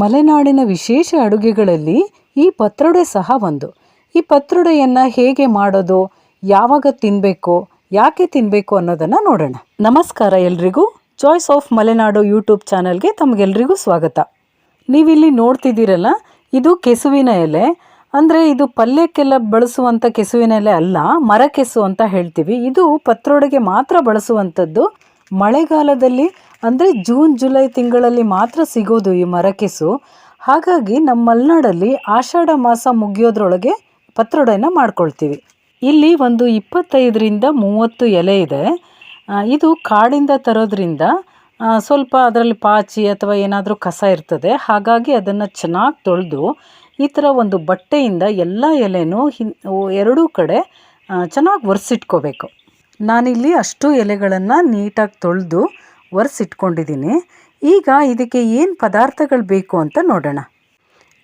ಮಲೆನಾಡಿನ ವಿಶೇಷ ಅಡುಗೆಗಳಲ್ಲಿ ಈ ಪತ್ರೊಡೆ ಸಹ ಒಂದು. ಈ ಪತ್ರೊಡೆಯನ್ನು ಹೇಗೆ ಮಾಡೋದು, ಯಾವಾಗ ತಿನ್ನಬೇಕು ಯಾಕೆ ತಿನ್ನಬೇಕು ಅನ್ನೋದನ್ನು ನೋಡೋಣ. ನಮಸ್ಕಾರ ಎಲ್ರಿಗೂ. ಚಾಯ್ಸ್ ಆಫ್ ಮಲೆನಾಡು ಯೂಟ್ಯೂಬ್ ಚಾನಲ್ಗೆ ತಮಗೆಲ್ರಿಗೂ ಸ್ವಾಗತ. ನೀವಿಲ್ಲಿ ನೋಡ್ತಿದ್ದೀರಲ್ಲ, ಇದು ಕೆಸುವಿನ ಎಲೆ. ಅಂದರೆ ಇದು ಪಲ್ಯಕ್ಕೆಲ್ಲ ಬಳಸುವಂಥ ಕೆಸುವಿನ ಎಲೆ ಅಲ್ಲ ಮರ ಕೆಸು ಅಂತ ಹೇಳ್ತೀವಿ. ಇದು ಪತ್ರೊಡೆಗೆ ಮಾತ್ರ ಬಳಸುವಂಥದ್ದು ಮಳೆಗಾಲದಲ್ಲಿ, ಅಂದರೆ ಜೂನ್, ಜುಲೈ ತಿಂಗಳಲ್ಲಿ ಮಾತ್ರ ಸಿಗೋದು ಈ ಮರಕೆಸು ಹಾಗಾಗಿ ನಮ್ಮ ಮಲೆನಾಡಲ್ಲಿ ಆಷಾಢ ಮಾಸ ಮುಗಿಯೋದ್ರೊಳಗೆ ಪತ್ರೊಡೆನ ಮಾಡ್ಕೊಳ್ತೀವಿ. ಇಲ್ಲಿ ಒಂದು ಇಪ್ಪತ್ತೈದರಿಂದ ಮೂವತ್ತು ಎಲೆ ಇದೆ. ಇದು ಕಾಡಿಂದ ತರೋದ್ರಿಂದ ಸ್ವಲ್ಪ ಅದರಲ್ಲಿ ಪಾಚಿ ಅಥವಾ ಏನಾದರೂ ಕಸ ಇರ್ತದೆ. ಹಾಗಾಗಿ ಅದನ್ನು ಚೆನ್ನಾಗಿ ತೊಳೆದು, ಈ ಥರ ಒಂದು ಬಟ್ಟೆಯಿಂದ ಎಲ್ಲ ಎಲೆನೂ ಹಿನ್ ಎರಡೂ ಕಡೆ ಚೆನ್ನಾಗಿ ಒರೆಸಿಟ್ಕೋಬೇಕು. ನಾನಿಲ್ಲಿ ಅಷ್ಟು ಎಲೆಗಳನ್ನು ನೀಟಾಗಿ ತೊಳೆದು ಒರೆಸಿಟ್ಕೊಂಡಿದ್ದೀನಿ. ಈಗ ಇದಕ್ಕೆ ಏನು ಪದಾರ್ಥಗಳು ಬೇಕು ಅಂತ ನೋಡೋಣ.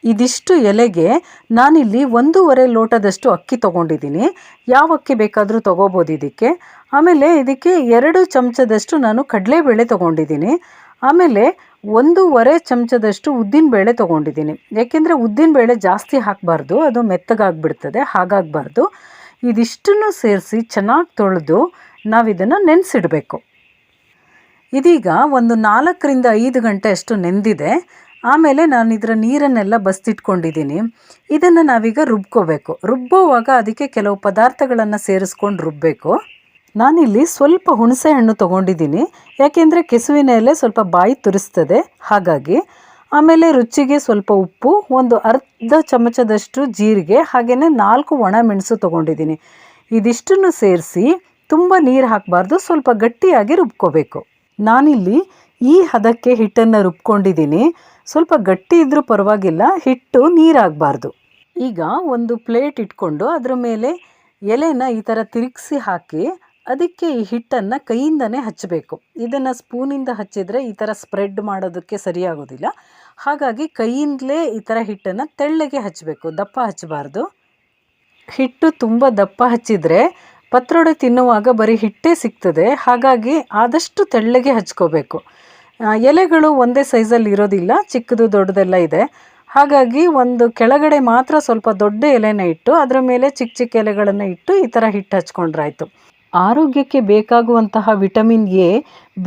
ಇದಿಷ್ಟು ಎಲೆಗೆ ನಾನಿಲ್ಲಿ ಒಂದೂವರೆ ಲೋಟದಷ್ಟು ಅಕ್ಕಿ ತೊಗೊಂಡಿದ್ದೀನಿ. ಯಾವ ಅಕ್ಕಿ ಬೇಕಾದರೂ ತೊಗೋಬೋದು ಇದಕ್ಕೆ. ಆಮೇಲೆ ಇದಕ್ಕೆ ಎರಡು ಚಮಚದಷ್ಟು ನಾನು ಕಡಲೆಬೇಳೆ ತೊಗೊಂಡಿದ್ದೀನಿ. ಆಮೇಲೆ ಒಂದೂವರೆ ಚಮಚದಷ್ಟು ಉದ್ದಿನಬೇಳೆ ತೊಗೊಂಡಿದ್ದೀನಿ. ಯಾಕೆಂದರೆ ಉದ್ದಿನಬೇಳೆ ಜಾಸ್ತಿ ಹಾಕಬಾರ್ದು, ಅದು ಮೆತ್ತಗಾಗ್ಬಿಡ್ತದೆ, ಹಾಗಾಗಬಾರ್ದು. ಇದಿಷ್ಟನ್ನು ಸೇರಿಸಿ ಚೆನ್ನಾಗಿ ತೊಳೆದು ನಾವಿದನ್ನು ನೆನೆಸಿಡಬೇಕು. ಇದೀಗ ಒಂದು ನಾಲ್ಕರಿಂದ ಐದು ಗಂಟೆ ಅಷ್ಟು ನೆಂದಿದೆ. ಆಮೇಲೆ ನಾನು ಇದರ ನೀರನ್ನೆಲ್ಲ ಬಸ್ತಿಟ್ಕೊಂಡಿದ್ದೀನಿ ಇದನ್ನು ನಾವೀಗ ರುಬ್ಕೋಬೇಕು. ರುಬ್ಬೋವಾಗ ಅದಕ್ಕೆ ಕೆಲವು ಪದಾರ್ಥಗಳನ್ನು ಸೇರಿಸ್ಕೊಂಡು ರುಬ್ಬಬೇಕು ನಾನಿಲ್ಲಿ ಸ್ವಲ್ಪ ಹುಣಸೆ ಹಣ್ಣು ತೊಗೊಂಡಿದ್ದೀನಿ ಯಾಕೆಂದರೆ ಕೆಸುವಿನ ಎಲೆ ಸ್ವಲ್ಪ ಬಾಯಿ ತುರಿಸ್ತದೆ. ಹಾಗಾಗಿ ಆಮೇಲೆ ರುಚಿಗೆ ಸ್ವಲ್ಪ ಉಪ್ಪು, ಒಂದು ಅರ್ಧ ಚಮಚದಷ್ಟು ಜೀರಿಗೆ ಹಾಗೆಯೇ ನಾಲ್ಕು ಒಣ ಮೆಣಸು ತೊಗೊಂಡಿದ್ದೀನಿ. ಇದಿಷ್ಟನ್ನು ಸೇರಿಸಿ ತುಂಬ ನೀರು ಹಾಕಬಾರ್ದು, ಸ್ವಲ್ಪ ಗಟ್ಟಿಯಾಗಿ ರುಬ್ಕೋಬೇಕು. ನಾನಿಲ್ಲಿ ಈ ಹದಕ್ಕೆ ಹಿಟ್ಟನ್ನು ರುಬ್ಕೊಂಡಿದ್ದೀನಿ. ಸ್ವಲ್ಪ ಗಟ್ಟಿ ಇದ್ದರೂ ಪರವಾಗಿಲ್ಲ, ಹಿಟ್ಟು ನೀರಾಗಬಾರ್ದು. ಈಗ ಒಂದು ಪ್ಲೇಟ್ ಇಟ್ಕೊಂಡು ಅದರ ಮೇಲೆ ಎಲೆನ ಈ ಥರ ತಿರುಗಿಸಿ ಹಾಕಿ ಅದಕ್ಕೆ ಈ ಹಿಟ್ಟನ್ನು ಕೈಯಿಂದನೇ ಹಚ್ಚಬೇಕು. ಇದನ್ನು ಸ್ಪೂನಿಂದ ಹಚ್ಚಿದರೆ ಈ ಥರ ಸ್ಪ್ರೆಡ್ ಮಾಡೋದಕ್ಕೆ ಸರಿಯಾಗೋದಿಲ್ಲ. ಹಾಗಾಗಿ ಕೈಯಿಂದಲೇ ಈ ಥರ ಹಿಟ್ಟನ್ನು ತೆಳ್ಳಗೆ ಹಚ್ಚಬೇಕು ದಪ್ಪ ಹಚ್ಚಬಾರ್ದು. ಹಿಟ್ಟು ತುಂಬ ದಪ್ಪ ಹಚ್ಚಿದರೆ ಪತ್ರೊಡೆ ತಿನ್ನುವಾಗ ಬರೀ ಹಿಟ್ಟೇ ಸಿಗ್ತದೆ. ಹಾಗಾಗಿ ಆದಷ್ಟು ತೆಳ್ಳಗೆ ಹಚ್ಕೋಬೇಕು. ಎಲೆಗಳು ಒಂದೇ ಸೈಜಲ್ಲಿ ಇರೋದಿಲ್ಲ, ಚಿಕ್ಕದು ದೊಡ್ಡದೆಲ್ಲ ಇದೆ. ಹಾಗಾಗಿ ಒಂದು ಕೆಳಗಡೆ ಮಾತ್ರ ಸ್ವಲ್ಪ ದೊಡ್ಡ ಎಲೆನ ಇಟ್ಟು, ಅದರ ಮೇಲೆ ಚಿಕ್ಕ ಚಿಕ್ಕ ಎಲೆಗಳನ್ನು ಇಟ್ಟು ಈ ಥರ ಹಿಟ್ಟು ಹಚ್ಕೊಂಡ್ರಾಯ್ತು. ಆರೋಗ್ಯಕ್ಕೆ ಬೇಕಾಗುವಂತಹ ವಿಟಮಿನ್ ಎ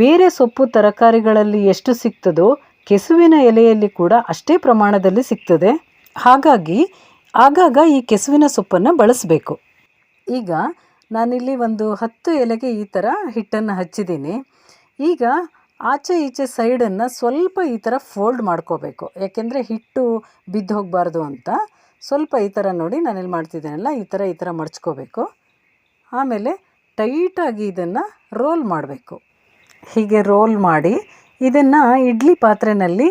ಬೇರೆ ಸೊಪ್ಪು ತರಕಾರಿಗಳಲ್ಲಿ ಎಷ್ಟು ಸಿಗ್ತದೋ ಕೆಸುವಿನ ಎಲೆಯಲ್ಲಿ ಕೂಡ ಅಷ್ಟೇ ಪ್ರಮಾಣದಲ್ಲಿ ಸಿಗ್ತದೆ. ಹಾಗಾಗಿ ಆಗಾಗ ಈ ಕೆಸುವಿನ ಸೊಪ್ಪನ್ನು ಬಳಸಬೇಕು. ಈಗ ನಾನಿಲ್ಲಿ ಒಂದು ಹತ್ತು ಎಲೆಗೆ ಈ ಥರ ಹಿಟ್ಟನ್ನು ಹಚ್ಚಿದ್ದೀನಿ. ಈಗ ಆಚೆ ಈಚೆ ಸೈಡನ್ನು ಸ್ವಲ್ಪ ಈ ಥರ ಫೋಲ್ಡ್ ಮಾಡ್ಕೋಬೇಕು. ಯಾಕೆಂದರೆ ಹಿಟ್ಟು ಬಿದ್ದು ಹೋಗಬಾರ್ದು ಅಂತ. ಸ್ವಲ್ಪ ಈ ಥರ ನೋಡಿ ನಾನಿಲ್ಲಿ ಮಾಡ್ತಿದ್ದೀನಲ್ಲ, ಈ ಥರ ಈ ಥರ ಮಡ್ಚ್ಕೋಬೇಕು. ಆಮೇಲೆ ಟೈಟಾಗಿ ಇದನ್ನು ರೋಲ್ ಮಾಡಬೇಕು. ಹೀಗೆ ರೋಲ್ ಮಾಡಿ ಇದನ್ನು ಇಡ್ಲಿ ಪಾತ್ರೆಯಲ್ಲಿ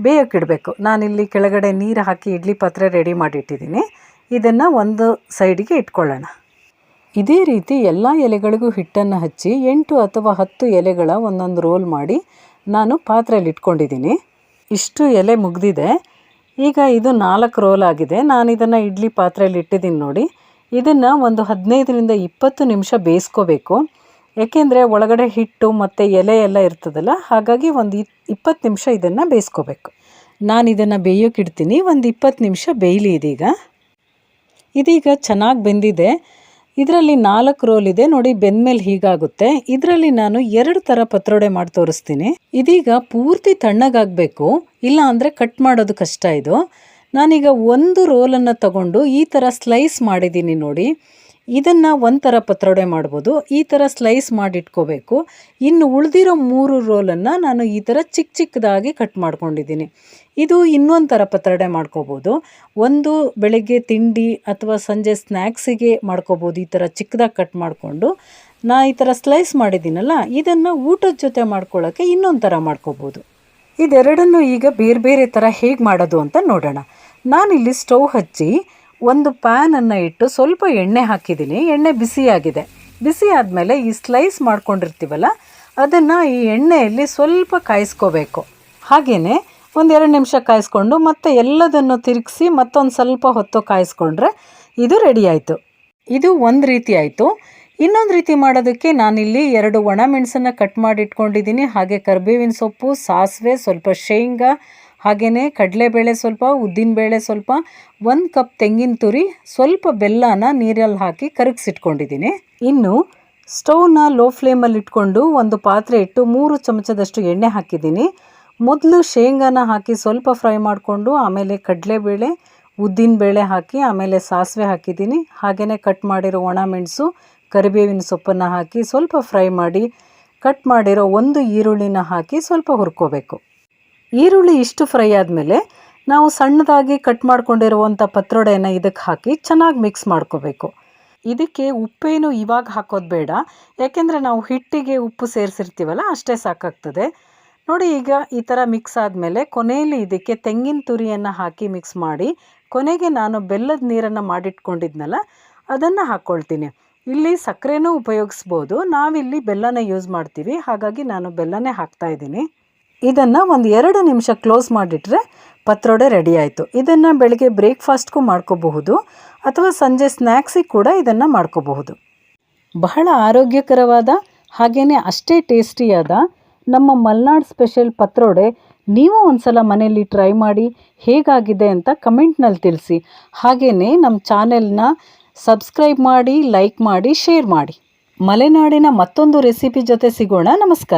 ಬೇಯೋಕ್ಕಿಡಬೇಕು ನಾನಿಲ್ಲಿ ಕೆಳಗಡೆ ನೀರು ಹಾಕಿ ಇಡ್ಲಿ ಪಾತ್ರೆ ರೆಡಿ ಮಾಡಿಟ್ಟಿದ್ದೀನಿ. ಇದನ್ನು ಒಂದು ಸೈಡಿಗೆ ಇಟ್ಕೊಳ್ಳೋಣ. ಇದೇ ರೀತಿ ಎಲ್ಲ ಎಲೆಗಳಿಗೂ ಹಿಟ್ಟನ್ನು ಹಚ್ಚಿ ಎಂಟು ಅಥವಾ ಹತ್ತು ಎಲೆಗಳ ಒಂದೊಂದು ರೋಲ್ ಮಾಡಿ ನಾನು ಪಾತ್ರೆಯಲ್ಲಿ ಇಟ್ಕೊಂಡಿದ್ದೀನಿ. ಇಷ್ಟು ಎಲೆ ಮುಗ್ದಿದೆ. ಈಗ ಇದು ನಾಲ್ಕು ರೋಲ್ ಆಗಿದೆ. ನಾನು ಇದನ್ನು ಇಡ್ಲಿ ಪಾತ್ರೆಯಲ್ಲಿ ಇಟ್ಟಿದ್ದೀನಿ ನೋಡಿ. ಇದನ್ನು ಒಂದು ಹದಿನೈದರಿಂದ ಇಪ್ಪತ್ತು ನಿಮಿಷ ಬೇಯಿಸ್ಕೋಬೇಕು. ಏಕೆಂದರೆ ಒಳಗಡೆ ಹಿಟ್ಟು ಮತ್ತು ಎಲೆ ಎಲ್ಲ ಇರ್ತದಲ್ಲ, ಹಾಗಾಗಿ ಒಂದು ಇಪ್ಪತ್ತು ನಿಮಿಷ ಇದನ್ನು ಬೇಯಿಸ್ಕೋಬೇಕು. ನಾನು ಇದನ್ನು ಇಡ್ತೀನಿ. ಒಂದು ಇಪ್ಪತ್ತು ನಿಮಿಷ ಬೇಯಲಿ ಇದೀಗ. ಇದೀಗ ಚೆನ್ನಾಗಿ ಬೆಂದಿದೆ. ಇದರಲ್ಲಿ ನಾಲ್ಕು ರೋಲ್ ಇದೆ. ನೋಡಿ, ಬೆಂದ್ಮೇಲೆ ಹೀಗಾಗುತ್ತೆ. ಇದರಲ್ಲಿ ನಾನು ಎರಡು ಥರ ಪತ್ರೊಡೆ ಮಾಡಿ ತೋರಿಸ್ತೀನಿ. ಇದೀಗ ಪೂರ್ತಿ ತಣ್ಣಗಾಗಬೇಕು. ಇಲ್ಲ ಅಂದರೆ ಕಟ್ ಮಾಡೋದು ಕಷ್ಟ ಇದು. ನಾನೀಗ ಒಂದು ರೋಲನ್ನು ತಗೊಂಡು ಈ ಥರ ಸ್ಲೈಸ್ ಮಾಡಿದ್ದೀನಿ ನೋಡಿ. ಇದನ್ನು ಒಂಥರ ಪತ್ರೊಡೆ ಮಾಡ್ಬೋದು. ಈ ಥರ ಸ್ಲೈಸ್ ಮಾಡಿಟ್ಕೋಬೇಕು. ಇನ್ನು ಉಳಿದಿರೋ ಮೂರು ರೋಲನ್ನು ನಾನು ಈ ಥರ ಚಿಕ್ಕ ಚಿಕ್ಕದಾಗಿ ಕಟ್ ಮಾಡ್ಕೊಂಡಿದ್ದೀನಿ. ಇದು ಇನ್ನೊಂದು ಥರ ಪತ್ರೊಡೆ ಮಾಡ್ಕೋಬೋದು. ಒಂದು ಬೆಳಗ್ಗೆ ತಿಂಡಿ ಅಥವಾ ಸಂಜೆ ಸ್ನ್ಯಾಕ್ಸಿಗೆ ಮಾಡ್ಕೋಬೋದು. ಈ ಥರ ಚಿಕ್ಕದಾಗಿ ಕಟ್ ಮಾಡಿಕೊಂಡು ನಾ ಈ ಥರ ಸ್ಲೈಸ್ ಮಾಡಿದ್ದೀನಲ್ಲ, ಇದನ್ನು ಊಟದ ಜೊತೆ ಮಾಡ್ಕೊಳ್ಳೋಕ್ಕೆ ಇನ್ನೊಂದು ಥರ ಮಾಡ್ಕೋಬೋದು. ಇದೆರಡನ್ನು ಈಗ ಬೇರೆ ಬೇರೆ ಥರ ಹೇಗೆ ಮಾಡೋದು ಅಂತ ನೋಡೋಣ. ನಾನಿಲ್ಲಿ ಸ್ಟವ್ ಹಚ್ಚಿ ಒಂದು ಪ್ಯಾನನ್ನು ಇಟ್ಟು ಸ್ವಲ್ಪ ಎಣ್ಣೆ ಹಾಕಿದ್ದೀನಿ. ಎಣ್ಣೆ ಬಿಸಿಯಾಗಿದೆ. ಬಿಸಿ ಆದಮೇಲೆ ಈ ಸ್ಲೈಸ್ ಮಾಡ್ಕೊಂಡಿರ್ತೀವಲ್ಲ, ಅದನ್ನು ಈ ಎಣ್ಣೆಯಲ್ಲಿ ಸ್ವಲ್ಪ ಕಾಯಿಸ್ಕೋಬೇಕು. ಹಾಗೆಯೇ ಒಂದೆರಡು ನಿಮಿಷ ಕಾಯಿಸ್ಕೊಂಡು ಮತ್ತೆ ಎಲ್ಲದನ್ನು ತಿರುಗಿಸಿ ಮತ್ತೊಂದು ಸ್ವಲ್ಪ ಹೊತ್ತು ಕಾಯಿಸ್ಕೊಂಡ್ರೆ ಇದು ರೆಡಿ ಆಯಿತು. ಇದು ಒಂದು ರೀತಿ ಆಯಿತು. ಇನ್ನೊಂದು ರೀತಿ ಮಾಡೋದಕ್ಕೆ ನಾನಿಲ್ಲಿ ಎರಡು ಒಣ ಮೆಣಸನ್ನು ಕಟ್ ಮಾಡಿ ಇಟ್ಕೊಂಡಿದ್ದೀನಿ ಹಾಗೆ ಕರ್ಬೇವಿನ ಸೊಪ್ಪು, ಸಾಸಿವೆ, ಸ್ವಲ್ಪ ಶೇಂಗಾ ಹಾಗೆಯೇ ಕಡಲೆಬೇಳೆ ಸ್ವಲ್ಪ, ಉದ್ದಿನಬೇಳೆ ಸ್ವಲ್ಪ, ಒಂದು ಕಪ್ ತೆಂಗಿನ ತುರಿ, ಸ್ವಲ್ಪ ಬೆಲ್ಲನ ನೀರಲ್ಲಿ ಹಾಕಿ ಕರಗಿಸಿಟ್ಕೊಂಡಿದ್ದೀನಿ. ಇನ್ನು ಸ್ಟೌವ್ನ ಲೋ ಫ್ಲೇಮಲ್ಲಿ ಇಟ್ಕೊಂಡು ಒಂದು ಪಾತ್ರೆ ಇಟ್ಟು ಮೂರು ಚಮಚದಷ್ಟು ಎಣ್ಣೆ ಹಾಕಿದ್ದೀನಿ. ಮೊದಲು ಶೇಂಗಾನ ಹಾಕಿ ಸ್ವಲ್ಪ ಫ್ರೈ ಮಾಡಿಕೊಂಡು ಆಮೇಲೆ ಕಡಲೆಬೇಳೆ, ಉದ್ದಿನಬೇಳೆ ಹಾಕಿ ಆಮೇಲೆ ಸಾಸಿವೆ ಹಾಕಿದ್ದೀನಿ. ಹಾಗೆಯೇ ಕಟ್ ಮಾಡಿರೋ ಒಣ ಮೆಣಸು, ಕರಿಬೇವಿನ ಸೊಪ್ಪನ್ನು ಹಾಕಿ ಸ್ವಲ್ಪ ಫ್ರೈ ಮಾಡಿ, ಕಟ್ ಮಾಡಿರೋ ಒಂದು ಈರುಳ್ಳಿನ ಹಾಕಿ ಸ್ವಲ್ಪ ಹುರ್ಕೋಬೇಕು. ಈರುಳ್ಳಿ ಇಷ್ಟು ಫ್ರೈ ಆದಮೇಲೆ ನಾವು ಸಣ್ಣದಾಗಿ ಕಟ್ ಮಾಡ್ಕೊಂಡಿರುವಂಥ ಪತ್ರೊಡೆಯನ್ನು ಇದಕ್ಕೆ ಹಾಕಿ ಚೆನ್ನಾಗಿ ಮಿಕ್ಸ್ ಮಾಡ್ಕೋಬೇಕು. ಇದಕ್ಕೆ ಉಪ್ಪೇನು ಇವಾಗ ಹಾಕೋದು ಬೇಡ. ಯಾಕೆಂದರೆ ನಾವು ಹಿಟ್ಟಿಗೆ ಉಪ್ಪು ಸೇರಿಸಿರ್ತೀವಲ್ಲ ಅಷ್ಟೇ ಸಾಕಾಗ್ತದೆ. ನೋಡಿ ಈಗ ಈ ಥರ ಮಿಕ್ಸ್ ಆದಮೇಲೆ ಕೊನೆಯಲ್ಲಿ ಇದಕ್ಕೆ ತೆಂಗಿನ ತುರಿಯನ್ನು ಹಾಕಿ ಮಿಕ್ಸ್ ಮಾಡಿ ಕೊನೆಗೆ ನಾನು ಬೆಲ್ಲದ ನೀರನ್ನು ಮಾಡಿಟ್ಕೊಂಡಿದ್ನಲ್ಲ, ಅದನ್ನು ಹಾಕ್ಕೊಳ್ತೀನಿ ಇಲ್ಲಿ ಸಕ್ಕರೆನೂ ಉಪಯೋಗಿಸ್ಬೋದು. ನಾವಿಲ್ಲಿ ಬೆಲ್ಲನ ಯೂಸ್ ಮಾಡ್ತೀವಿ. ಹಾಗಾಗಿ ನಾನು ಬೆಲ್ಲನೇ ಹಾಕ್ತಾ ಇದ್ದೀನಿ. ಇದನ್ನು ಒಂದು ಎರಡು ನಿಮಿಷ ಕ್ಲೋಸ್ ಮಾಡಿಟ್ರೆ ಪತ್ರೊಡೆ ರೆಡಿ ಆಯಿತು. ಇದನ್ನು ಬೆಳಗ್ಗೆ ಬ್ರೇಕ್ಫಾಸ್ಟ್ಗೂ ಮಾಡ್ಕೋಬಹುದು, ಅಥವಾ ಸಂಜೆ ಸ್ನ್ಯಾಕ್ಸಿಗೆ ಕೂಡ ಇದನ್ನು ಮಾಡ್ಕೋಬಹುದು. ಬಹಳ ಆರೋಗ್ಯಕರವಾದ ಹಾಗೆಯೇ ಅಷ್ಟೇ ಟೇಸ್ಟಿಯಾದ ನಮ್ಮ ಮಲ್ನಾಡ್ ಸ್ಪೆಷಲ್ ಪತ್ರೊಡೆ ನೀವು ಒಂದ್ಸಲ ಮನೆಯಲ್ಲಿ ಟ್ರೈ ಮಾಡಿ ಹೇಗಾಗಿದೆ ಅಂತ ಕಮೆಂಟ್ನಲ್ಲಿ ತಿಳಿಸಿ. ಹಾಗೆಯೇ ನಮ್ಮ ಚಾನೆಲ್ನ ಸಬ್ಸ್ಕ್ರೈಬ್ ಮಾಡಿ ಲೈಕ್ ಮಾಡಿ ಶೇರ್ ಮಾಡಿ. ಮಲೆನಾಡಿನ ಮತ್ತೊಂದು ರೆಸಿಪಿ ಜೊತೆ ಸಿಗೋಣ. ನಮಸ್ಕಾರ.